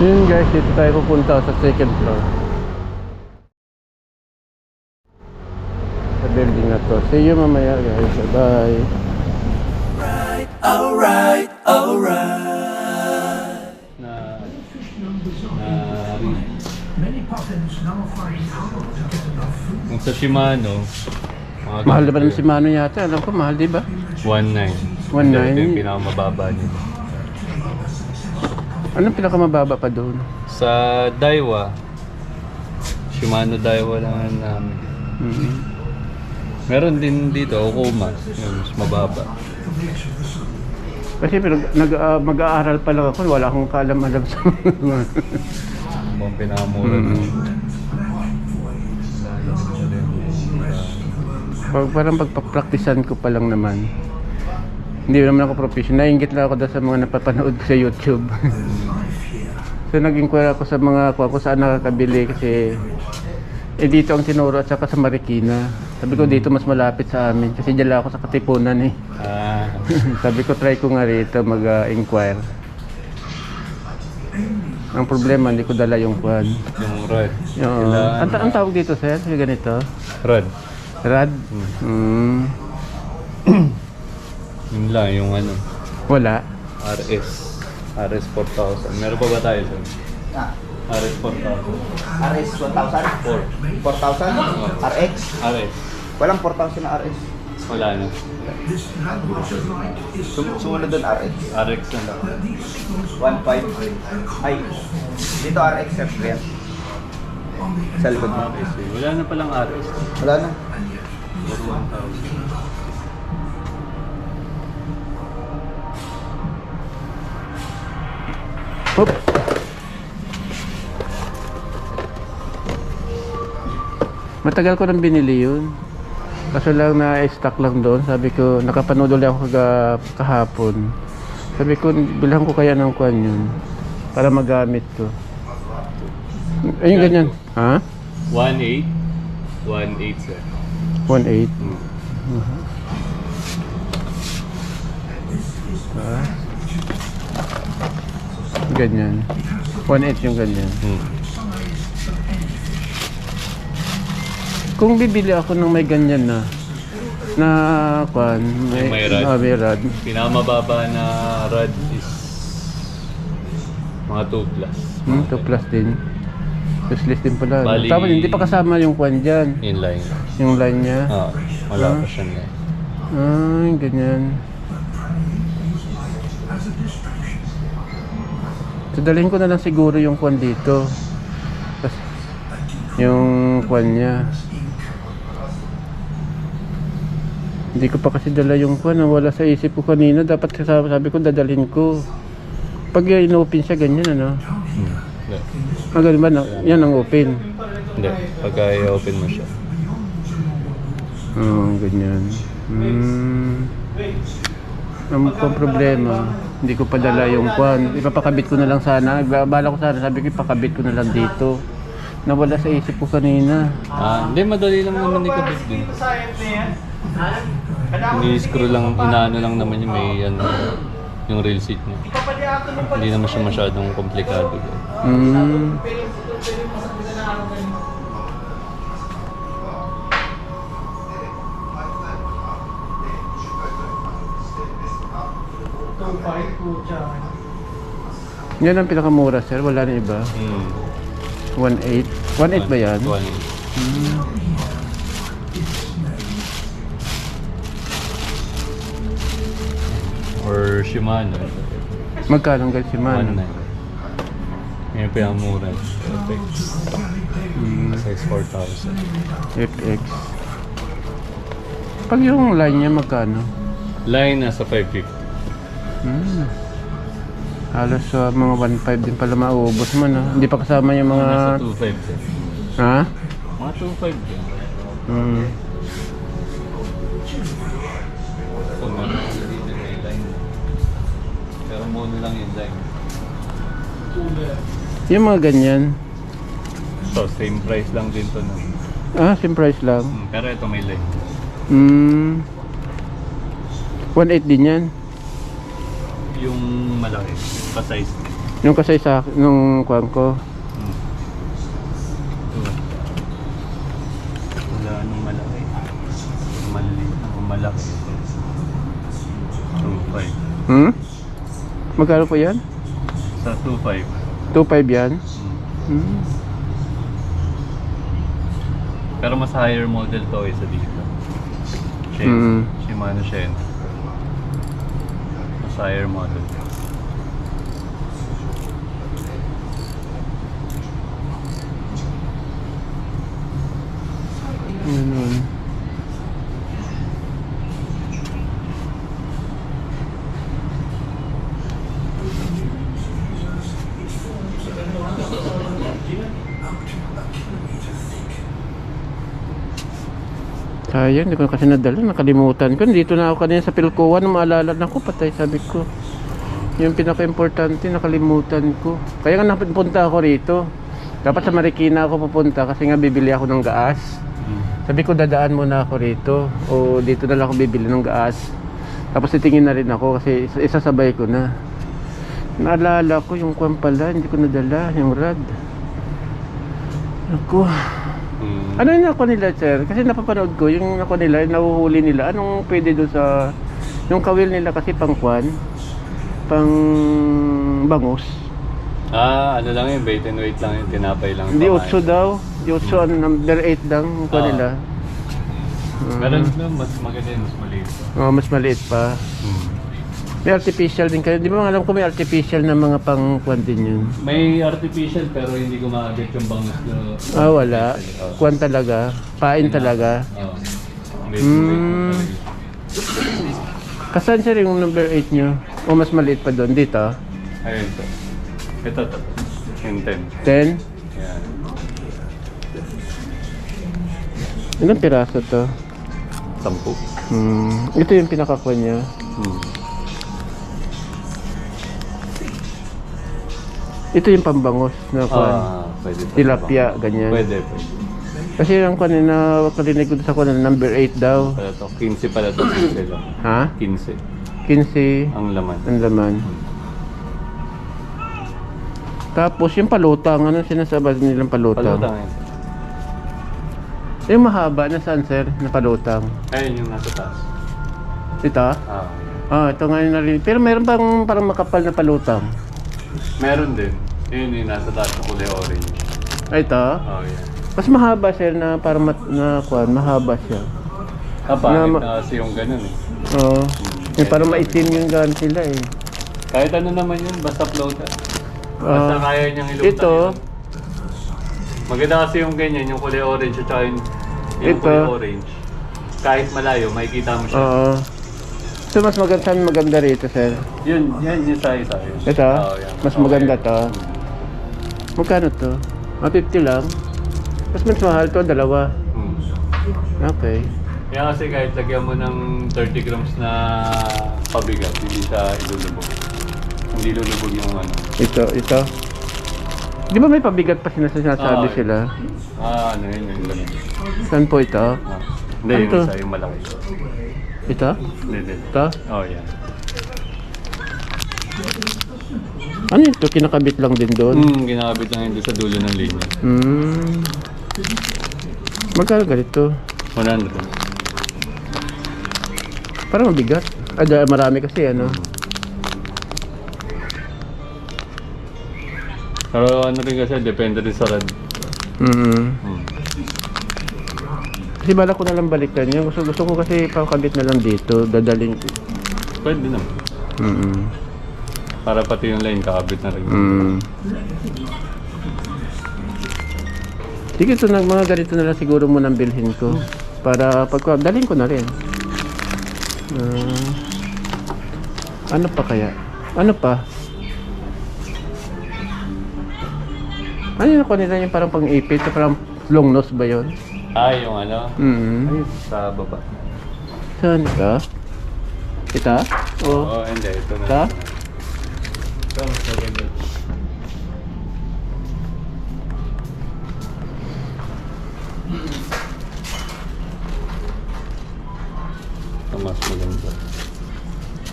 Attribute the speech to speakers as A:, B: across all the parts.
A: Yun guys, dito tayo pupunta sa second floor. Sa building na to. See you mamaya guys. Bye.
B: Alright, alright.
C: na na kung sa Shimano mga
A: Mahal na ba naman si Mano yata? Alam ko mahal di ba?
C: 1.9
A: 1.9?
C: Ito yung pinakamababa nito
A: Anong pinakamababa pa doon?
C: sa Daiwa Shimano Daiwa lang ang namin
A: Mhm.
C: meron din dito Okuma yung mas mababa
A: Kasi pero nag, ah, mag-aaral pa lang ako, wala akong kaalam-alam sa mga
C: ang pinakamura
A: Mm. Pag, parang pagpapraktisan ko pa lang naman. Hindi naman ako professional. Nainggit lang ako doon sa mga napapanood ko sa YouTube. so nag-inquire ako sa mga kung ako saan nakakabili kasi eh dito ang tinuro at saka sa Marikina. Sabi ko dito mas malapit sa amin kasi dyan ako sa Katipunan eh.
C: ah
A: Sabi ko try ko nga rito mag-inquire. Ang problema hindi ko dala yung kwan.
C: yung rod Kailangan-
A: ang, ta- ang tawag dito sir, yung ganito.
C: rod
A: Rad? Mm.
C: Yun lang yung ano
A: Wala.
C: RS RS 4000 meron pa ba tayo sir?
D: Ah,
C: RS 4000
D: RS 1000? 4,000? RX?
C: RS
D: Walang 4,000 na RS.
C: wala na
D: Sum sumunod doon RX.
C: RX na lang
D: 1.5. Ay, dito RX siyempre yan. Sa likod mo.
C: So wala na palang RS.
D: Wala na.
C: Puro 1,000.
A: Matagal ko nang binili yun. Kaso lang na-stock lang doon. Sabi ko, nakapanood ulit ako kahapon. Sabi ko, bilhan ko kaya ng kwan yun. Para magamit ko. Ayun ganyan. Ha?
C: 1.8? 1.8 sir.
A: 1.8.
C: Hmm.
A: Ah. Ganyan. 1.8 yung ganyan.
C: Hmm.
A: Kung bibili ako ng may ganyan na na kwan,
C: Yung may rad.
A: ah, may rad.
C: Pinakamababa na rod is mga 2 plus.
A: Hmm, 2 plus din. Useless din pala.
C: Bali-
A: Tapos hindi pa kasama yung kwan dyan.
C: In line.
A: Yung line niya.
C: Ah, wala
A: Ah.
C: pa siya na.
A: Ah, ganyan. So, dalhin ko na lang siguro yung kwan dito. Yung kwan niya. Hindi ko pa kasi dala yung kwan. Wala sa isip ko kanina. Dapat kasama, sabi ko dadalhin ko. Pag in-open siya, ganyan ano.
C: Hmm. Hindi.
A: Ah, ganun ba? Na, yan ang open.
C: Hindi. Pagka i-open mo siya.
A: Oo, ganyan. Hmm. Ang ang problema, hindi ko padala yung kwan. Ipapakabit ko na lang sana. Bala ko sana, sabi ko ipakabit ko na lang dito. Nawala sa isip ko kanina.
C: Ah, hindi. Madali lang naman ikabit din. Ni-screw lang, inaano lang naman yung may ano, yung rail seat niya. Hindi naman siya masyadong komplikado.
A: Hmm. Yan ang pinakamura sir, wala na iba.
C: Hmm.
A: 1.8. 1.8 ba yan?
C: 1.8. Or Shimano.
A: Magkano ang si man?
C: 1.9. Ngayon pa yung mura. FX. Size 4,000.
A: FX. Pag yung line niya magkano?
C: Line nasa 550.
A: Hmm. Halos sa mga 1.5 din pala mauubos mo no? Hindi pa kasama yung mga...
C: Nasa 2.5 din.
A: Ha?
C: Mga 2.5 din.
A: Hmm.
C: Yung.
A: Yung mga ganyan.
C: So, same price lang din to na.
A: Ah, same price lang.
C: Hmm, pero ito may line.
A: Hmm. 1.8 din yan.
C: Yung malaki, pa-size.
A: Yung kasi sa nung kuwan ko.
C: Wala nung malaki. Maliit o malaki. 2.5.
A: Hmm? Magkano po yan?
C: Sa 2.5.
A: 2.5 yan? Hmm.
C: Pero mas higher model to isa dito. Shen.
A: Mm.
C: Shimano Shen. Mas higher model.
A: Ganun. Sayang, hindi ko kasi nadala. Nakalimutan ko. Dito na ako kanina sa Pilcoa nung maalala na ko. Patay, sabi ko. Yung pinaka-importante, nakalimutan ko. Kaya nga napunta ako rito. Dapat sa Marikina ako pupunta kasi nga bibili ako ng gaas. Sabi ko dadaan muna ako rito o dito na lang ako bibili ng gaas. Tapos titingin na rin ako kasi is- isasabay ko na. Naalala ko yung kwan pala, hindi ko nadala, yung rad. Ako. Ano yung ako nila, sir? Kasi napapanood ko, yung ako nila, yung nahuhuli nila. Anong pwede doon sa... Yung kawil nila kasi pang kwan, pang bangus.
C: Ah, ano lang yun, bait and wait lang yun, tinapay lang.
A: Hindi
C: pakain.
A: 8 daw. Di 8, ano, number 8 lang yung kwan
C: Ah.
A: nila.
C: Meron na, mas maganda yun, mas maliit.
A: Oh, mas maliit pa.
C: Mm.
A: May artificial din kayo. Di ba alam ko may artificial na mga pang kwan din yun?
C: May artificial pero hindi ko maagat yung bangus na...
A: Ah, wala. Kwan talaga. Pain talaga.
C: Oo.
A: Mm. Kasan siya yung number 8 nyo? O mas maliit pa doon? Dito?
C: Ayun to. Ito to. Yung 10.
A: 10?
C: Yan.
A: Ilang piraso to?
C: Sampu.
A: Hmm. Ito yung pinakakwan niya.
C: Hmm.
A: Ito yung pambangus na kwan.
C: Ah, pwede pa.
A: Tilapia, ganyan.
C: Pwede, pwede.
A: Kasi yung kwan na karinig ko sa kwan na number 8 daw.
C: Pala to. 15 pala to. 15 lang.
A: Ha?
C: 15.
A: 15
C: Ang laman.
A: ang laman. Tapos yung palutang, anong sinasabi nilang palutang?
C: Palutang yun.
A: Yung mahaba na saan sir, na palutang?
C: Ayun yung nasa taas.
A: Ito?
C: Ah.
A: Ah, ito nga yung narinig. Pero meron pang parang makapal na palutang.
C: Meron din. Yun yung nasa taas na kulay orange.
A: Ay, ito?
C: Oh, yeah.
A: Mas mahaba sir na parang mat, na kwan, mahaba siya.
C: Ah, bakit
A: Na ma-
C: na kasi yung ganun eh.
A: Oo. Yung parang maitim yung gan sila eh.
C: Kahit ano naman yun, basta floater.
A: Ah,
C: Basta kaya niyang ilutang
A: ito,
C: yun. Maganda kasi yung ganyan, yung kulay orange at saka yung, yung
A: Ito.
C: kulay orange. Kahit malayo, makikita mo siya.
A: oo. So mas maganda, saan maganda rito sir?
C: Yun, yan yung sa isa. Yun.
A: Ito?
C: Oo, yan.
A: Mas
C: Okay.
A: maganda to. Magkano to? Ah, 50 lang. Mas mas mahal to, dalawa.
C: Hmm.
A: Okay.
C: Kaya kasi kahit lagyan mo ng 30 grams na pabigat, hindi siya ilulubog. Hindi lulubog yung ano.
A: Ito, ito. Di ba may pabigat pa sila sinasabi
C: Oo,
A: sila?
C: Ah, ano yun, yung ganun.
A: Saan po ito?
C: Ah. Hindi,
A: Ano
C: yung
A: to?
C: isa, yung malaki.
A: Ito?
C: Hindi.
A: Ito?
C: Oh, yeah.
A: Ano ito? Kinakabit lang din doon?
C: Hmm, ginamit lang yun doon sa dulo ng linya.
A: Hmm. Magkano ganito?
C: 100.
A: Parang mabigat. Ah, dahil marami kasi ano.
C: Pero ano rin kasi, depende rin sa rad.
A: Mm.
C: Hmm.
A: Kasi bala ko na lang balikan yun. Gusto, gusto ko kasi pakabit na lang dito. Dadaling.
C: Pwede naman.
A: Mm.
C: Para pati yung line, kakabit na rin.
A: Mm. Sige, ito na, mga ganito na lang siguro muna ang bilhin ko. Para pag daling ko na rin. Ah, ano pa kaya? Ano pa? Ano yung ako nila yung parang pang-ipit? Parang long nose ba yun?
C: Ah, yung ano?
A: Mm.
C: Ayun, sa baba.
A: Saan ka? Ita? O?
C: Oo, hindi. Ito na.
A: Ita?
C: Ito, mas maganda. Ito mas maganda.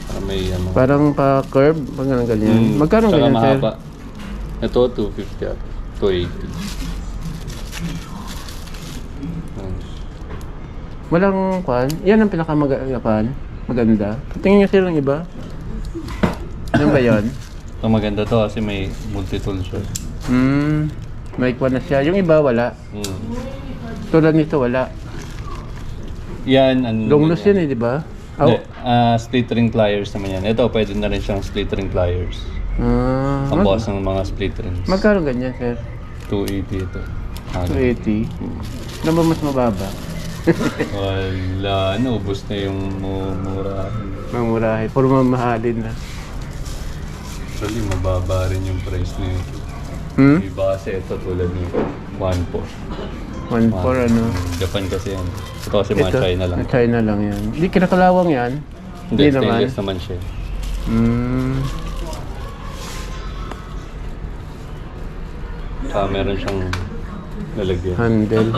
C: Para may ano.
A: Parang pa-curve? Pag ganyan.
C: Mm,
A: Magkano ganyan, sir?
C: mahaba. Ito, 250 ata. 280.
A: Walang kwan. Yan ang pinakamaganda. Maganda. Tingin niyo sila ng iba. Yan ba yan?
C: Ito maganda to kasi may multi-tool siya.
A: Hmm. May kwan na siya. Yung iba wala.
C: Hmm.
A: Tulad nito wala.
C: Yan, ano
A: Long
C: naman
A: nose yan eh, di ba? Oh.
C: Hindi, ah, split ring pliers naman yan. Ito, pwede na rin siyang split ring pliers.
A: Ah,
C: Ang
A: mag-
C: boss ng mga split rings.
A: magkano ganyan, sir?
C: 280 ito. Ano?
A: 280. Ano ba mas mababa?
C: Wala, ano, ubos na yung mu- mura.
A: Mamurahe. Puro mamahalin na.
C: Actually, mababa rin yung price nito.
A: Hmm?
C: Iba kasi ito tulad ni 1.4.
A: 1.4 ano?
C: Japan kasi yan. Ito kasi mga China lang.
A: China lang yan. Hindi, kinakalawang yan.
C: Hindi,
A: Hindi naman.
C: stainless naman siya.
A: Hmm.
C: Saka meron siyang lalagyan.
A: Handle.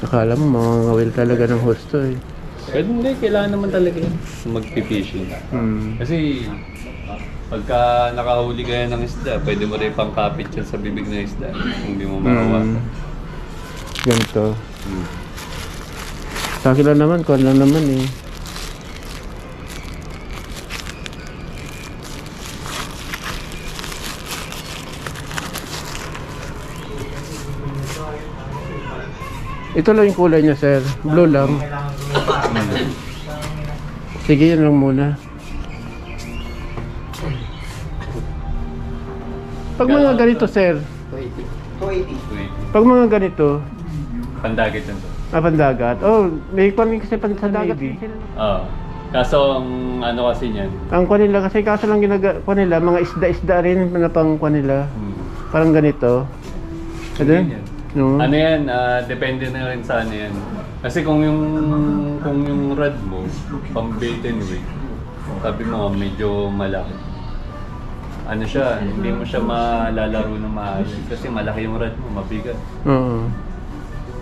A: Akala mo mga ngawil talaga ng husto eh.
C: Pwede hindi, kailangan naman talaga yan. Magpipishing.
A: Hmm.
C: Kasi pagka nakahuli ka ng isda, pwede mo rin pangkapit yan sa bibig ng isda. Kung di mo
A: Hmm.
C: mahawakan.
A: Ganito.
C: Hmm.
A: Sa akin lang naman, kuwan lang naman eh. Ito lang yung kulay niya, sir. Blue lang. Sige, yan lang muna. Pag mga ganito, sir.
D: 280.
C: Wait.
A: Pag mga ganito,
C: Pandagit yan to.
A: ah, pandagat. Oh, may kwan kasi pan sa dagat.
C: Oo. Kaso ang ano kasi niyan,
A: Ang kwan nila, kasi kaso lang ginaga, kwan nila, mga isda-isda rin na pang kwan nila.
C: hmm.
A: Parang ganito. Ano?
C: Ganyan.
A: No?
C: Ano yan, ah, depende na rin sa ano yan. Kasi kung yung kung yung rod mo, pang bait and weight, sabi mo medyo malaki. Ano siya, hindi mo siya malalaro ng maayos. Kasi malaki yung rod mo, mabigat.
A: Oo.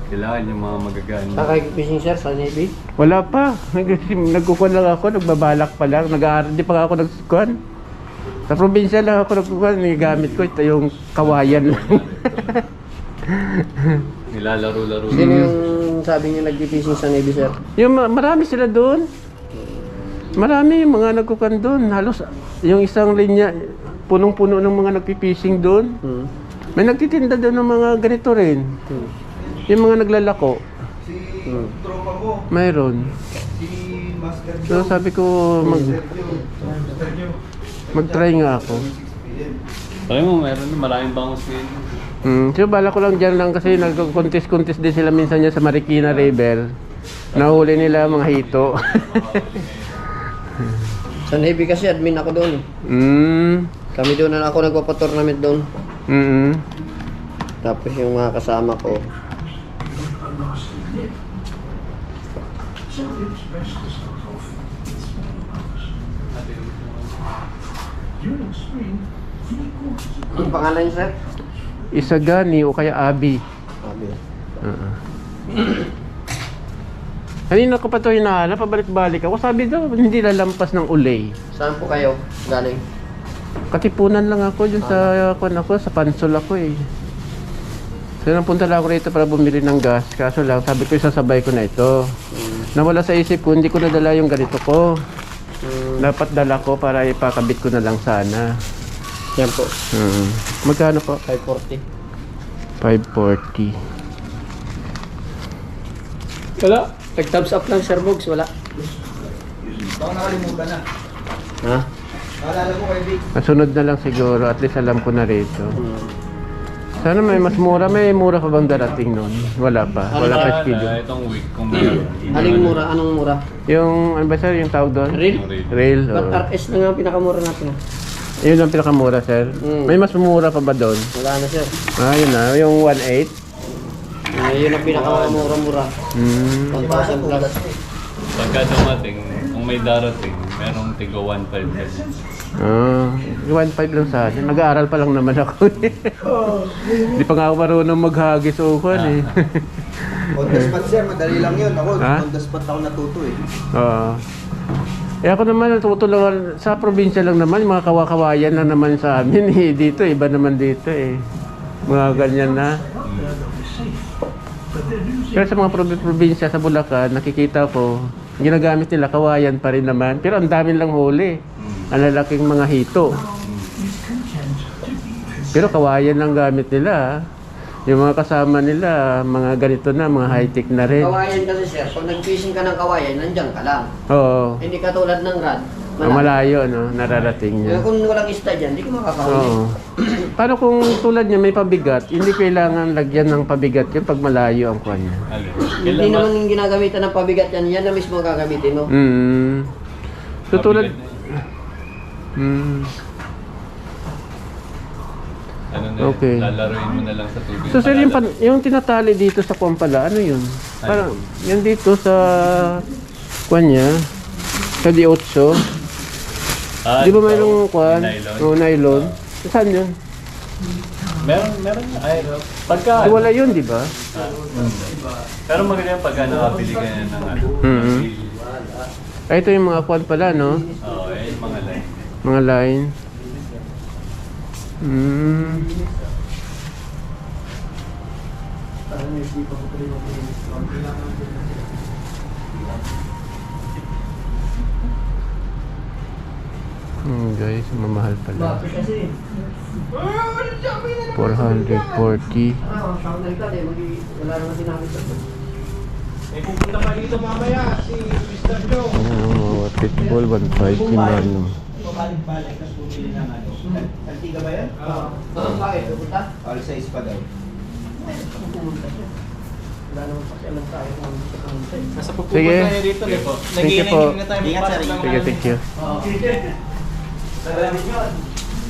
C: Kailangan yung mga magagaan.
B: Kakag-fishing sir sa Navy?
A: Wala pa. Nag- Nagkukuhan lang ako, nagbabalak pa lang. Nag-aaral, di pa ako nagkuhan. Sa probinsya lang ako nagkukuhan, gamit ko ito yung kawayan lang.
C: Nilalaro-laro.
B: Sino yung sabi niyo nag-fishing sa Navy sir?
A: yung ma- marami sila doon. Marami yung mga nagkukuhan doon. Halos yung isang linya, punong-puno ng mga nagpipishing doon.
B: Hmm.
A: May nagtitinda doon ng mga ganito rin.
B: Hmm.
A: Yung mga naglalako,
B: Hmm.
D: Tropa mo,
A: mayroon.
D: si
A: So sabi ko, mag, mag-try nga ako.
C: Sabi mo, meron na maraming bangus ngayon.
A: Hmm, so bala ko lang dyan lang kasi nag-contest-contest din sila minsan dyan sa Marikina River. Nahuli nila mga hito.
B: Sa Navy kasi admin ako doon.
A: Hmm.
B: Kami doon na ako nagpapatournament doon.
A: Mm.
B: Tapos yung mga kasama ko, ang pangalan niyo sir?
A: Isagani o kaya Abi.
B: Sabi.
A: Uh Kanina ko pa ito hinahanap, pabalik-balik ako. Sabi daw, hindi lalampas ng ulay.
B: Saan po kayo galing?
A: Katipunan lang ako dun sa, kwan ako, sa pansol ako eh. So napunta lang ako rito para bumili ng gas. Kaso lang, sabi ko isasabay ko na ito. Nawala sa isip ko, hindi ko nadala yung ganito ko.
B: Hmm.
A: Dapat dala ko para ipakabit ko na lang sana.
B: Yan po.
A: Hmm. Magkano po?
B: 540.
A: 540.
B: Wala. Nag-thumbs up lang sir Bogs. Wala.
D: Baka nakalimutan na.
B: Ha?
D: Naalala ko kay Vic.
A: Masunod na lang siguro, at least alam ko na rito.
B: Hmm.
A: Sana may mas mura. May mura pa bang darating nun? Wala pa. Wala pa schedule.
C: itong week kung meron.
B: Aling mura? Anong mura?
A: Yung, ano ba sir, yung tawag doon?
B: Real?
A: Rail.
B: Ba't
A: oo.
B: RS na nga ang pinakamura natin? ah?
A: Yun ang pinakamura, sir.
B: Mm.
A: May mas mura pa ba doon?
B: Wala na sir.
A: Ah, yun na. Yung 1.8.
B: Uh, yun ang pinakamura-mura.
A: Hmm.
B: 1,000 plus.
C: Pagka dumating, kung may darating, merong tigo 1.5 pesos.
A: Ah, 1.5 lang sa akin. Nag-aaral pa lang naman ako. Di pa nga ako marunong maghagis o kwan eh.
D: On the spot sir, madali lang yun. Ako,
A: Ha?
D: on the spot ako natuto eh.
A: Oo. Eh ako naman natutulungan sa probinsya lang naman, mga kawakawayan lang naman sa amin eh. Dito, iba naman dito eh. Mga ganyan na. Pero sa mga prob- probinsya sa Bulacan, nakikita ko, ginagamit nila kawayan pa rin naman. Pero ang dami lang huli. Ang lalaking mga hito. Pero kawayan lang gamit nila. ah. Yung mga kasama nila, mga ganito na, mga high-tech na rin.
B: Kawayan kasi sir, pag nag-fishing ka ng kawayan, nandiyan ka lang.
A: Oo.
B: Hindi katulad ng rad.
A: Ang malayo, no? Nararating niya.
B: Kaya kung walang ista dyan, hindi ka makakahuli.
A: Oo. Paano kung tulad niya may pabigat, hindi kailangan lagyan ng pabigat yun pag malayo ang kwan niya.
B: Hindi naman yung ginagamitan ng pabigat yan, yan na mismo ang gagamitin mo.
A: Mm. So tulad... Mm.
C: Ano na
A: Okay.
C: yun? Lalaroin mo na lang sa tubig.
A: So sir, yung, pan- yung tinatali dito sa kwan pala, ano yun? Parang, yan dito sa kwan niya, sa D8.
C: Ah,
A: Di ba mayroong kwan?
C: Nylon.
A: Oo, nylon. Saan yun?
C: Meron, meron. Ay, pagka...
A: Di wala yun, di ba?
C: Ah. Pero maganda yung pagka nakabili ka na ng ano.
A: Mhm. Ay, ito yung mga kwan pala, no?
C: Oo, eh, yung mga line.
A: Mga line. Mm. Hmm, guys, mamahal pala.
B: kasi?
A: 440.
B: Ah, eh,
E: Eh, pupunta pa dito mamaya si Mr. Joe.
A: Mga pitbull, 150 manum.
E: Pabalik-balik, tapos bumili ng ano. Antiga ba yan?
B: Oo. Bakit? Pupunta?
D: All size pa daw.
B: Wala naman kasi alam tayo kung ano sa.
E: Nasa
A: Sige.
E: pupunta tayo dito.
C: Sige po.
A: Thank you po.
E: na tayo
D: Ingat, sir.
E: ng
A: Sige, thank you.
B: Oo.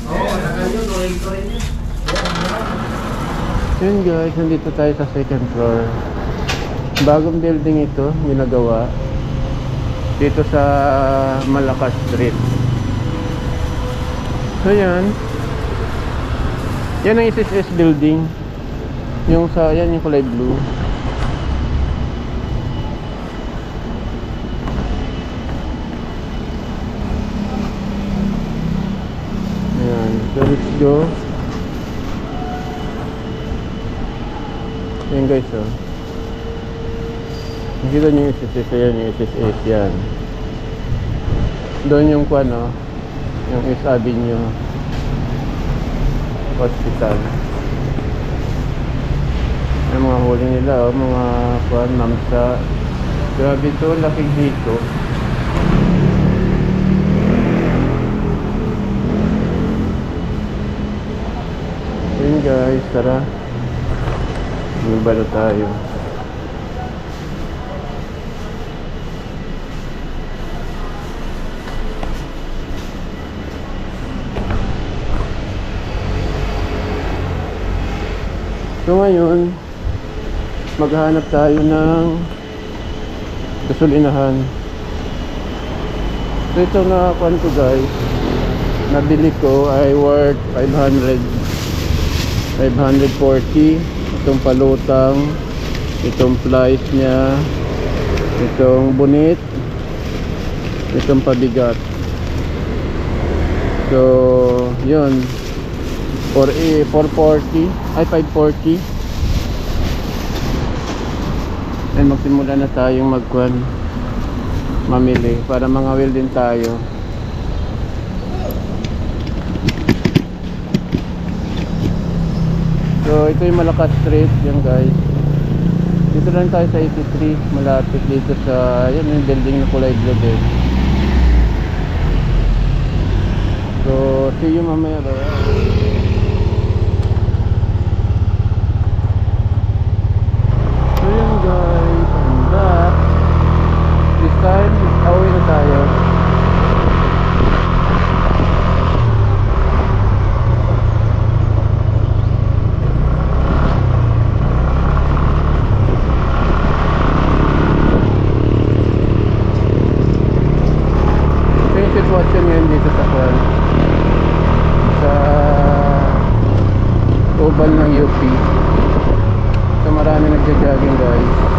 B: Oo, nakakan yun, ko rin yun.
A: Yun guys, nandito tayo sa second floor. Bagong building ito, ginagawa. Dito sa Malacca Street. So yan. Yan ang SSS building. Yung sa, yan yung kulay blue. Ayan. So let's go. Yan guys oh. Nakita niyo yung SSS yan, yung SSS yan. Doon yung kwan oh. Yung East Avenue Hospital. Yung mga huli nila oh, mga kwan, mamsa. Grabe to, laking dito. Yun guys, tara. Bumibalo tayo. So ngayon, maghahanap tayo ng gasolinahan. So ito na kwan ko guys, nabili ko ay worth 500 540 itong palutang itong flies niya itong bunit itong pabigat. So yun 4 eh, 440 ay 540 and magsimula na tayong magkuhan mamili para mga will din tayo So ito yung Malacca Street, yan guys. Dito lang tayo sa 83, malapit dito sa yan yung building na kulay blue din. So see you mamaya bye. So yan guys, I'm back. This time, away na tayo. Ito yung sitwasyon ngayon dito sa Kwan. Sa oval ng UP. So marami nagja-jogging guys.